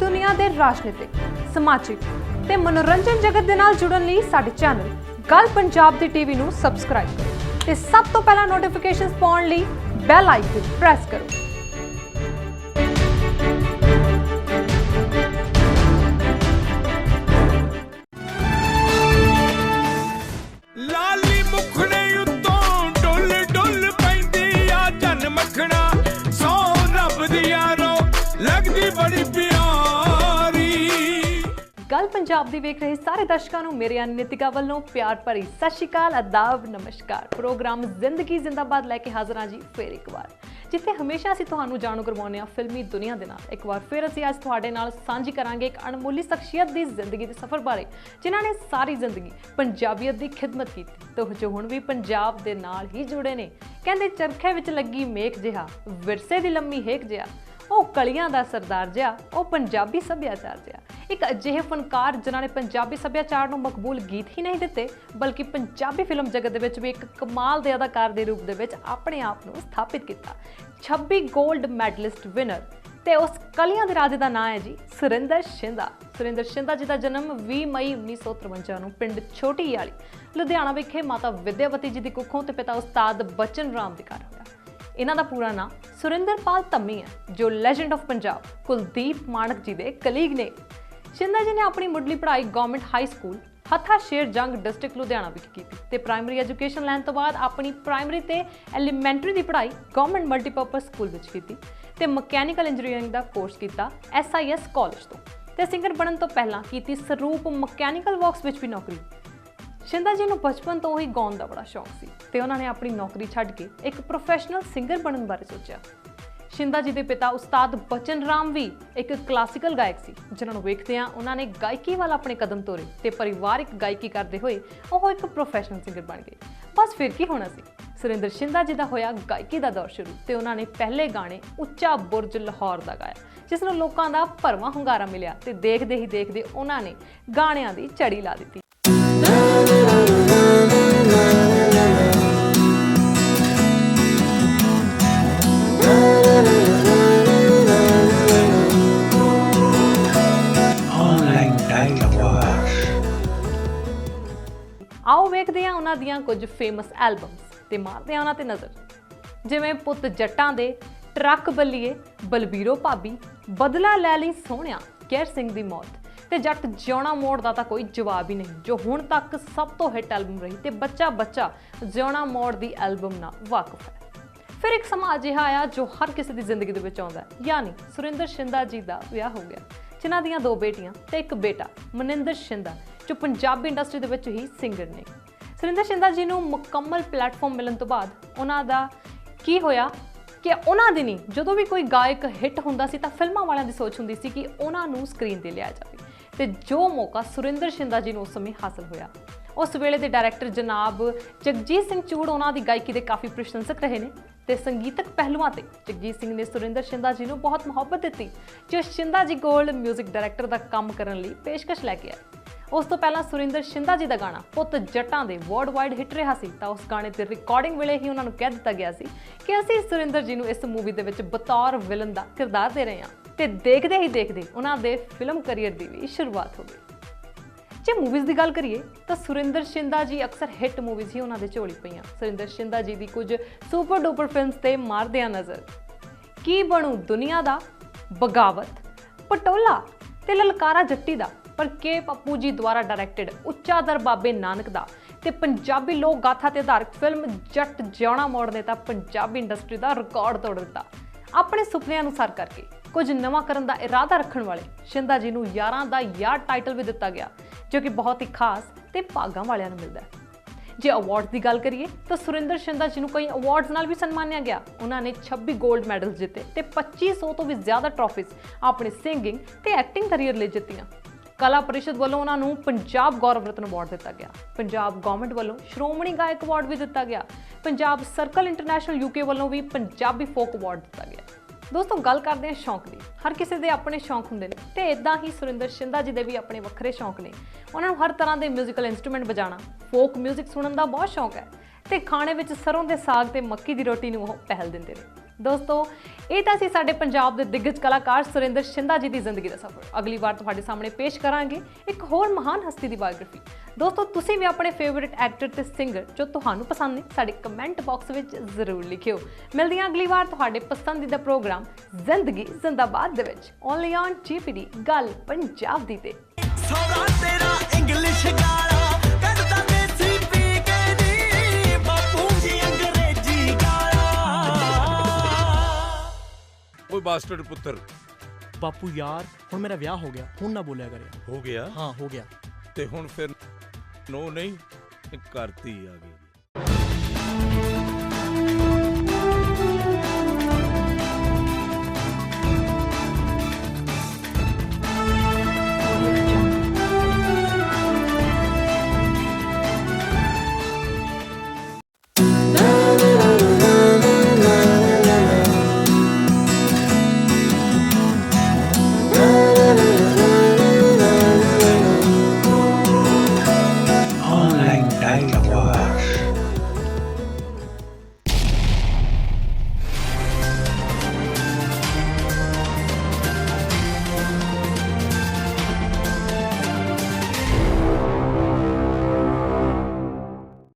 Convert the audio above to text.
ਦੇਸ਼ ਦੁਨੀਆ ਦੇ ਰਾਜਨੀਤਿਕ, ਸਮਾਜਿਕ ਤੇ ਮਨੋਰੰਜਨ ਜਗਤ ਦੇ ਨਾਲ ਜੁੜਨ ਲਈ ਸਾਡੇ ਚੈਨਲ ਗੱਲ ਪੰਜਾਬ ਦੀ ਟੀਵੀ ਨੂੰ ਸਬਸਕ੍ਰਾਈਬ ਕਰੋ ਤੇ ਸਭ ਤੋਂ ਪਹਿਲਾਂ ਨੋਟੀਫਿਕੇਸ਼ਨਸ ਪਾਉਣ ਲਈ ਬੈਲ ਆਈਕਨ ਪ੍ਰੈਸ ਕਰੋ। ਲਾਲੀ ਪੰਜਾਬ ਦੀ ਵੇਖ ਰਹੇ ਸਾਰੇ ਦਰਸ਼ਕਾਂ ਨੂੰ, ਮੇਰੇ ਅਨਿਤਿਕਾ ਵੱਲੋਂ ਪਿਆਰ ਭਰੀ ਸਤਿ ਸ਼੍ਰੀ ਅਕਾਲ, ਅਦਾਬ, ਨਮਸਕਾਰ। ਪ੍ਰੋਗਰਾਮ ਜ਼ਿੰਦਗੀ ਜ਼ਿੰਦਾਬਾਦ ਲੈ ਕੇ ਹਾਜ਼ਰ ਹਾਂ ਜੀ ਫੇਰ ਇੱਕ ਵਾਰ। ਜਿੱਥੇ ਹਮੇਸ਼ਾ ਅਸੀਂ ਤੁਹਾਨੂੰ ਜਾਣੂ ਕਰਵਾਉਂਦੇ ਹਾਂ ਫਿਲਮੀ ਦੁਨੀਆ ਦੇ ਨਾਲ। ਇੱਕ ਵਾਰ ਫਿਰ ਅਸੀਂ ਅੱਜ ਤੁਹਾਡੇ ਨਾਲ ਸਾਂਝੀ ਕਰਾਂਗੇ ਇੱਕ ਅਣਮੋਲੀ ਸ਼ਖਸੀਅਤ ਦੀ ਜ਼ਿੰਦਗੀ ਦੇ ਸਫ਼ਰ ਬਾਰੇ, ਜਿਨ੍ਹਾਂ ਨੇ ਸਾਰੀ ਜ਼ਿੰਦਗੀ ਪੰਜਾਬੀਅਤ ਦੀ ਖਿਦਮਤ ਕੀਤੀ। ਤੇ ਉਹ ਜੋ ਹੁਣ ਵੀ ਪੰਜਾਬ ਦੇ ਨਾਲ ਹੀ ਜੁੜੇ ਨੇ, ਕਹਿੰਦੇ ਚਰਖੇ ਵਿੱਚ ਲੱਗੀ ਮੇਖ ਜਿਹਾ, ਵਿਰਸੇ ਦੀ ਲੰਮੀ ਹੇਕ ਜਿਹਾ, ਉਹ ਕਲੀਆਂ ਦਾ ਸਰਦਾਰ ਜਿਹਾ, ਉਹ ਪੰਜਾਬੀ ਸੱਭਿਆਚਾਰ ਜਿਹਾ। ਇੱਕ ਅਜਿਹੇ ਫਨਕਾਰ ਜਿਨ੍ਹਾਂ ਨੇ ਪੰਜਾਬੀ ਸੱਭਿਆਚਾਰ ਨੂੰ ਮਕਬੂਲ ਗੀਤ ਹੀ ਨਹੀਂ ਦਿੱਤੇ, ਬਲਕਿ ਪੰਜਾਬੀ ਫਿਲਮ ਜਗਤ ਦੇ ਵਿੱਚ ਵੀ ਇੱਕ ਕਮਾਲ ਦੇ ਅਦਾਕਾਰ ਦੇ ਰੂਪ ਦੇ ਵਿੱਚ ਆਪਣੇ ਆਪ ਨੂੰ ਸਥਾਪਿਤ ਕੀਤਾ। 26 골ਡ ਮੈਡਲਿਸਟ ਵਿਨਰ ਤੇ ਉਸ ਕਲੀਆਂ ਦੇ ਰਾਜੇ ਦਾ ਨਾਂ ਹੈ ਜੀ ਸੁਰਿੰਦਰ ਸ਼ਿੰਦਾ। ਸੁਰਿੰਦਰ ਸ਼ਿੰਦਾ ਜੀ ਦਾ ਜਨਮ 20 ਮਈ 1953 ਨੂੰ ਪਿੰਡ ਛੋਟੀ ਵਾਲੀ ਲੁਧਿਆਣਾ ਵਿਖੇ ਮਾਤਾ ਵਿਦਿਆਵਤੀ ਜੀ ਦੀ ਕੁੱਖੋਂ ਤੇ ਪਿਤਾ ਉਸਤਾਦ ਬਚਨ ਰਾਮ ਦੇ ਘਰ ਹੋਇਆ। ਇਹਨਾਂ ਦਾ ਪੂਰਾ ਨਾਂ ਸੁਰਿੰਦਰਪਾਲ ਧੰਮੀ ਹੈ, ਜੋ ਲੈਜੈਂਡ ਆਫ ਪੰਜਾਬ ਕੁਲਦੀਪ ਮਾਨਕ ਜੀ ਦੇ ਕਲੀਗ ਨੇ। ਸ਼ਿੰਦਾ ਜੀ ਨੇ ਆਪਣੀ ਮੁੱਢਲੀ ਪੜ੍ਹਾਈ ਗਵਰਨਮੈਂਟ ਹਾਈ ਸਕੂਲ ਹੱਥਾ ਸ਼ੇਰ ਜੰਗ ਡਿਸਟ੍ਰਿਕਟ ਲੁਧਿਆਣਾ ਵਿੱਚ ਕੀਤੀ ਤੇ ਪ੍ਰਾਇਮਰੀ ਐਜੂਕੇਸ਼ਨ ਲੈਣ ਤੋਂ ਬਾਅਦ ਆਪਣੀ ਪ੍ਰਾਇਮਰੀ ਤੇ ਐਲੀਮੈਂਟਰੀ ਦੀ ਪੜ੍ਹਾਈ ਗਵਰਨਮੈਂਟ ਮਲਟੀਪਰਪਸ ਸਕੂਲ ਵਿੱਚ ਕੀਤੀ ਤੇ ਮਕੈਨੀਕਲ ਇੰਜੀਨੀਅਰਿੰਗ ਦਾ ਕੋਰਸ ਕੀਤਾ SIS ਕਾਲਜ ਤੋਂ ਤੇ ਸਿੰਗਰ ਬਣਨ ਤੋਂ ਪਹਿਲਾਂ ਕੀਤੀ ਸਰੂਪ ਮਕੈਨੀਕਲ ਵਰਕਸ ਵਿੱਚ ਵੀ ਨੌਕਰੀ। ਸ਼ਿੰਦਾ ਜੀ ਨੂੰ ਬਚਪਨ ਤੋਂ ਹੀ ਗਾਉਣ ਦਾ ਬੜਾ ਸ਼ੌਕ ਸੀ ਤੇ ਉਹਨਾਂ ਨੇ ਆਪਣੀ ਨੌਕਰੀ ਛੱਡ ਕੇ ਇੱਕ ਪ੍ਰੋਫੈਸ਼ਨਲ ਸਿੰਗਰ ਬਣਨ ਬਾਰੇ ਸੋਚਿਆ। ਸ਼ਿੰਦਾ ਜੀ ਦੇ ਪਿਤਾ ਉਸਤਾਦ ਬਚਨ ਰਾਮ ਵੀ ਇੱਕ ਕਲਾਸੀਕਲ ਗਾਇਕ ਸੀ, ਜਿਨ੍ਹਾਂ ਨੂੰ ਵੇਖਦੇ ਆ ਉਹਨਾਂ ਨੇ ਗਾਇਕੀ ਵੱਲ ਆਪਣੇ ਕਦਮ ਤੋਰੇ ਤੇ ਪਰਿਵਾਰਿਕ ਗਾਇਕੀ ਕਰਦੇ ਹੋਏ ਉਹ ਇੱਕ ਪ੍ਰੋਫੈਸ਼ਨਲ ਸਿੰਗਰ ਬਣ ਗਏ। ਬਸ ਫਿਰ ਕੀ ਹੋਣਾ ਸੀ? ਸੁਰਿੰਦਰ ਸ਼ਿੰਦਾ ਜੀ ਦਾ ਹੋਇਆ ਗਾਇਕੀ ਦਾ ਦੌਰ ਸ਼ੁਰੂ ਤੇ ਉਹਨਾਂ ਨੇ ਪਹਿਲੇ ਗਾਣੇ ਉੱਚਾ ਬੁਰਜ ਲਾਹੌਰ ਦਾ ਗਾਇਆ, ਜਿਸ ਨੂੰ ਲੋਕਾਂ ਦਾ ਭਰਵਾਂ ਹੁੰਗਾਰਾ ਮਿਲਿਆ ਤੇ ਦੇਖਦੇ ਹੀ ਦੇਖਦੇ ਉਹਨਾਂ ਨੇ ਗਾਣਿਆਂ ਦੀ ਝੜੀ ਲਾ ਦਿੱਤੀ। ਉਹਨਾਂ ਦੀਆਂ ਕੁਝ ਫੇਮਸ ਐਲਬਮਸ ਤੇ ਮਾਰਦੇ ਹਾਂ ਉਹਨਾਂ ਤੇ ਨਜ਼ਰ। ਜਿਵੇਂ ਪੁੱਤ ਜੱਟਾਂ ਦੇ ਟਰੱਕ ਬੱਲੀਏ, ਬਲਬੀਰੋ ਭਾਬੀ, ਬਦਲਾ ਲੈ ਲਈ ਸੋਹਣਿਆ, ਕੇਰ ਸਿੰਘ ਦੀ ਮੌਤ। ਤੇ ਜੱਟ ਜਿਉਣਾ ਮੋੜ ਦਾ ਤਾਂ ਕੋਈ ਜਵਾਬ ਹੀ ਨਹੀਂ, ਜੋ ਹੁਣ ਤੱਕ ਸਭ ਤੋਂ ਹਿੱਟ ਐਲਬਮ ਰਹੀ ਤੇ ਬੱਚਾ ਬੱਚਾ ਜਿਉਣਾ ਮੋੜ ਦੀ ਐਲਬਮ ਨਾਲ ਵਾਕਿਫ ਹੈ। ਫਿਰ ਇੱਕ ਸਮਾਂ ਅਜਿਹਾ ਆਇਆ ਜੋ ਹਰ ਕਿਸੇ ਦੀ ਜ਼ਿੰਦਗੀ ਦੇ ਵਿੱਚ ਆਉਂਦਾ ਹੈ। ਯਾਨੀ ਸੁਰਿੰਦਰ ਸ਼ਿੰਦਾ ਜੀ ਦਾ ਵਿਆਹ ਹੋ ਗਿਆ। ਜਿਨ੍ਹਾਂ ਦੀਆਂ ਦੋ ਬੇਟੀਆਂ ਤੇ ਇੱਕ ਬੇਟਾ, ਮਨਿੰਦਰ ਸ਼ਿੰਦਾ, ਜੋ ਪੰਜਾਬੀ ਇੰਡਸਟਰੀ ਦੇ ਵਿੱਚ ਹੀ ਸਿੰਗਰ ਨੇ। ਸੁਰਿੰਦਰ ਸ਼ਿੰਦਾ ਜੀ ਨੂੰ ਮੁਕੰਮਲ ਪਲੇਟਫਾਰਮ ਮਿਲਣ ਤੋਂ ਬਾਅਦ ਉਹਨਾਂ ਦਾ ਕੀ ਹੋਇਆ ਕਿ ਉਹਨਾਂ ਦੀ ਨਹੀਂ, ਜਦੋਂ ਵੀ ਕੋਈ ਗਾਇਕ ਹਿੱਟ ਹੁੰਦਾ ਸੀ ਤਾਂ ਫਿਲਮਾਂ ਵਾਲਿਆਂ ਦੀ ਸੋਚ ਹੁੰਦੀ ਸੀ ਕਿ ਉਹਨਾਂ ਨੂੰ ਸਕਰੀਨ ਤੇ ਲਿਆ ਜਾਵੇ। ਤੇ ਜੋ ਮੌਕਾ ਸੁਰਿੰਦਰ ਸ਼ਿੰਦਾ ਜੀ ਨੂੰ ਉਸ ਸਮੇਂ ਹਾਸਲ ਹੋਇਆ। ਉਸ ਵੇਲੇ ਦੇ ਡਾਇਰੈਕਟਰ ਜਨਾਬ ਜਗਜੀਤ ਸਿੰਘ ਚੂੜ ਉਹਨਾਂ ਦੀ ਗਾਇਕੀ ਦੇ ਕਾਫੀ ਪ੍ਰਸ਼ੰਸਕ ਰਹੇ ਨੇ ਤੇ ਸੰਗੀਤਕ ਪਹਿਲੂਆਂ ਤੇ ਜਗਜੀਤ ਸਿੰਘ ਨੇ ਸੁਰਿੰਦਰ ਸ਼ਿੰਦਾ ਜੀ ਨੂੰ ਬਹੁਤ ਮੁਹੱਬਤ ਦਿੱਤੀ ਜੋ ਸ਼ਿੰਦਾ ਜੀ ਕੋਲ 뮤직 ਡਾਇਰੈਕਟਰ ਦਾ ਕੰਮ ਕਰਨ ਲਈ ਪੇਸ਼ਕਸ਼ ਲੈ ਕੇ ਆਏ। ਉਸ ਤੋਂ ਪਹਿਲਾਂ ਸੁਰਿੰਦਰ ਸ਼ਿੰਦਾ ਜੀ ਦਾ ਗਾਣਾ, ਪੁੱਤ ਜੱਟਾਂ ਦੇ ਵਰਲਡ ਵਾਈਡ ਹਿੱਟ ਰਿਹਾ ਸੀ, ਤਾਂ ਉਸ ਗਾਣੇ ਤੇ ਰਿਕਾਰਡਿੰਗ ਵੇਲੇ ਹੀ ਉਹਨਾਂ ਨੂੰ ਕਹਿ ਦਿੱਤਾ ਗਿਆ ਸੀ ਕਿ ਅਸੀਂ ਸੁਰਿੰਦਰ ਜੀ ਨੂੰ ਇਸ ਮੂਵੀ ਦੇ ਵਿੱਚ ਬਤੌਰ ਵਿਲਨ ਦਾ ਕਿਰਦਾਰ ਦੇ ਰਹੇ ਹਾਂ। ਤੇ ਦੇਖਦੇ ਹੀ ਦੇਖਦੇ ਉਹਨਾਂ ਦੇ ਫਿਲਮ ਕੈਰੀਅਰ ਦੀ ਵੀ ਸ਼ੁਰੂਆਤ ਹੋ ਗਈ। ਜੇ ਮੂਵੀਜ਼ ਦੀ ਗੱਲ ਕਰੀਏ, ਤਾਂ ਸੁਰਿੰਦਰ ਸ਼ਿੰਦਾ ਜੀ ਅਕਸਰ ਹਿੱਟ ਮੂਵੀਜ਼ ਹੀ ਉਹਨਾਂ ਦੇ ਝੋਲੀ ਪਈਆਂ। ਸੁਰਿੰਦਰ ਸ਼ਿੰਦਾ ਜੀ ਦੀ ਕੁਝ ਸੁਪਰ ਡੂਪਰ ਫਿਲਮਸ ਤੇ ਮਾਰਦੇ ਆ ਨਜ਼ਰ। ਕੀ ਬਣੂ ਦੁਨੀਆ ਦਾ ਬਗਾਵਤ, ਪਟੋਲਾ ਤੇ ਲਲਕਾਰਾ ਜੱਟੀ ਦਾ? ਪਰ ਕੇ ਪੱਪੂ ਜੀ ਦੁਆਰਾ ਡਾਇਰੈਕਟਡ ਉੱਚਾ ਦਰ ਬਾਬੇ ਨਾਨਕ ਦਾ ਤੇ ਪੰਜਾਬੀ ਲੋਕ ਗਾਥਾ ਤੇ ਆਧਾਰਿਤ ਫਿਲਮ ਜੱਟ ਜਿਉਣਾ ਮੋੜ ਨੇ ਤਾਂ ਪੰਜਾਬੀ ਇੰਡਸਟਰੀ ਦਾ ਰਿਕਾਰਡ ਤੋੜ ਦਿੱਤਾ। ਆਪਣੇ ਸੁਪਨਿਆਂ ਨੂੰ ਸਰ ਕਰਕੇ ਕੁਝ ਨਵਾਂ ਕਰਨ ਦਾ ਇਰਾਦਾ ਰੱਖਣ ਵਾਲੇ ਸ਼ਿੰਦਾ ਜੀ ਨੂੰ ਯਾਰਾਂ ਦਾ ਯਾਰ ਟਾਈਟਲ ਵੀ ਦਿੱਤਾ ਗਿਆ, ਜੋ ਕਿ ਬਹੁਤ ਹੀ ਖਾਸ ਤੇ ਭਾਗਾਂ ਵਾਲਿਆਂ ਨੂੰ ਮਿਲਦਾ ਹੈ। ਜੇ ਅਵਾਰਡ ਦੀ ਗੱਲ ਕਰੀਏ ਤਾਂ ਸੁਰਿੰਦਰ ਸ਼ਿੰਦਾ ਜੀ ਨੂੰ ਕਈ ਅਵਾਰਡਸ ਨਾਲ ਵੀ ਸਨਮਾਨਿਆ ਗਿਆ। ਉਹਨਾਂ ਨੇ 26 골ਡ ਮੈਡਲ ਜਿੱਤੇ ਤੇ 2500 ਤੋਂ ਵੀ ਜ਼ਿਆਦਾ ਟਰਾਫੀਜ਼ ਆਪਣੇ ਸਿੰਗਿੰਗ ਤੇ ਐਕਟਿੰਗ ਕੈਰੀਅਰ ਲਈ ਜਿੱਤੀਆਂ। ਕਲਾ ਪਰਿਸ਼ਦ ਵੱਲੋਂ ਉਹਨਾਂ ਨੂੰ ਪੰਜਾਬ ਗੌਰਵ ਰਤਨ ਅਵਾਰਡ ਦਿੱਤਾ ਗਿਆ ਪੰਜਾਬ ਗਵਰਨਮੈਂਟ ਵੱਲੋਂ ਸ਼੍ਰੋਮਣੀ ਗਾਇਕ ਅਵਾਰਡ ਵੀ ਦਿੱਤਾ ਗਿਆ ਪੰਜਾਬ ਸਰਕਲ ਇੰਟਰਨੈਸ਼ਨਲ ਯੂਕੇ ਵੱਲੋਂ ਵੀ ਪੰਜਾਬੀ ਫੋਕ ਅਵਾਰਡ ਦਿੱਤਾ ਗਿਆ ਦੋਸਤੋ ਗੱਲ ਕਰਦੇ ਹਾਂ ਸ਼ੌਂਕ ਦੀ ਹਰ ਕਿਸੇ ਦੇ ਆਪਣੇ ਸ਼ੌਂਕ ਹੁੰਦੇ ਨੇ ਤੇ ਇਦਾਂ ਹੀ ਸੁਰਿੰਦਰ ਸ਼ਿੰਦਾ ਜੀ ਦੇ ਵੀ ਆਪਣੇ ਵੱਖਰੇ ਸ਼ੌਂਕ ਨੇ ਉਹਨਾਂ ਨੂੰ ਹਰ ਤਰ੍ਹਾਂ ਦੇ 뮤지컬 ਇਨਸਟਰੂਮੈਂਟ ਵਜਾਉਣਾ ਫੋਕ 뮤직 ਸੁਣਨ ਦਾ ਬਹੁਤ ਸ਼ੌਂਕ ਹੈ ਤੇ ਖਾਣੇ ਵਿੱਚ ਸਰੋਂ ਦੇ ਸਾਗ ਤੇ ਮੱਕੀ ਦੀ ਰੋਟੀ ਨੂੰ ਉਹ ਪਹਿਲ ਦਿੰਦੇ ਨੇ ਦੋਸਤੋ, ਇਹ ਤਾਂ ਸੀ ਸਾਡੇ ਪੰਜਾਬ ਦੇ ਦਿੱਗਜ ਕਲਾਕਾਰ ਸੁਰਿੰਦਰ ਸ਼ਿੰਦਾ ਜੀ ਦੀ ਜ਼ਿੰਦਗੀ ਦਾ ਸਫ਼ਰ। ਅਗਲੀ ਵਾਰ ਤੁਹਾਡੇ ਸਾਹਮਣੇ ਪੇਸ਼ ਕਰਾਂਗੇ ਇੱਕ ਹੋਰ ਮਹਾਨ ਹਸਤੀ ਦੀ ਬਾਇਓਗ੍ਰਾਫੀ। ਦੋਸਤੋ, ਤੁਸੀਂ ਵੀ ਆਪਣੇ ਫੇਵਰਿਟ ਐਕਟਰ ਤੇ ਸਿੰਗਰ ਜੋ ਤੁਹਾਨੂੰ ਪਸੰਦ ਨੇ, ਸਾਡੇ ਕਮੈਂਟ ਬਾਕਸ ਵਿੱਚ ਜ਼ਰੂਰ ਲਿਖਿਓ। ਮਿਲਦੇ ਹਾਂ ਅਗਲੀ ਵਾਰ ਤੁਹਾਡੇ ਪਸੰਦੀਦਾ ਪ੍ਰੋਗਰਾਮ ਜ਼ਿੰਦਗੀ ਜ਼ਿੰਦਾਬਾਦ ਦੇ ਵਿੱਚ। ਓਨਲੀ ਔਨ ਜੀਪੀਡੀ ਗੱਲ ਪੰਜਾਬ ਦੀ ਤੇ। ਸੋਹਣਾ ਤੇਰਾ ਇੰਗਲਿਸ਼ ਗਾਲਾ ਬਾਸਟਰਡ ਪੁੱਤਰ। ਬਾਪੂ ਯਾਰ ਹੁਣ ਮੇਰਾ ਵਿਆਹ ਹੋ ਗਿਆ ਹੁਣ ਨਾ ਬੋਲਿਆ ਕਰਿਆ ਹੋ ਗਿਆ ਹਾਂ ਹੋ ਗਿਆ ਤੇ ਹੁਣ ਫਿਰ ਨੋ ਨਹੀਂ ਕਰਤੀ ਆ ਗਈ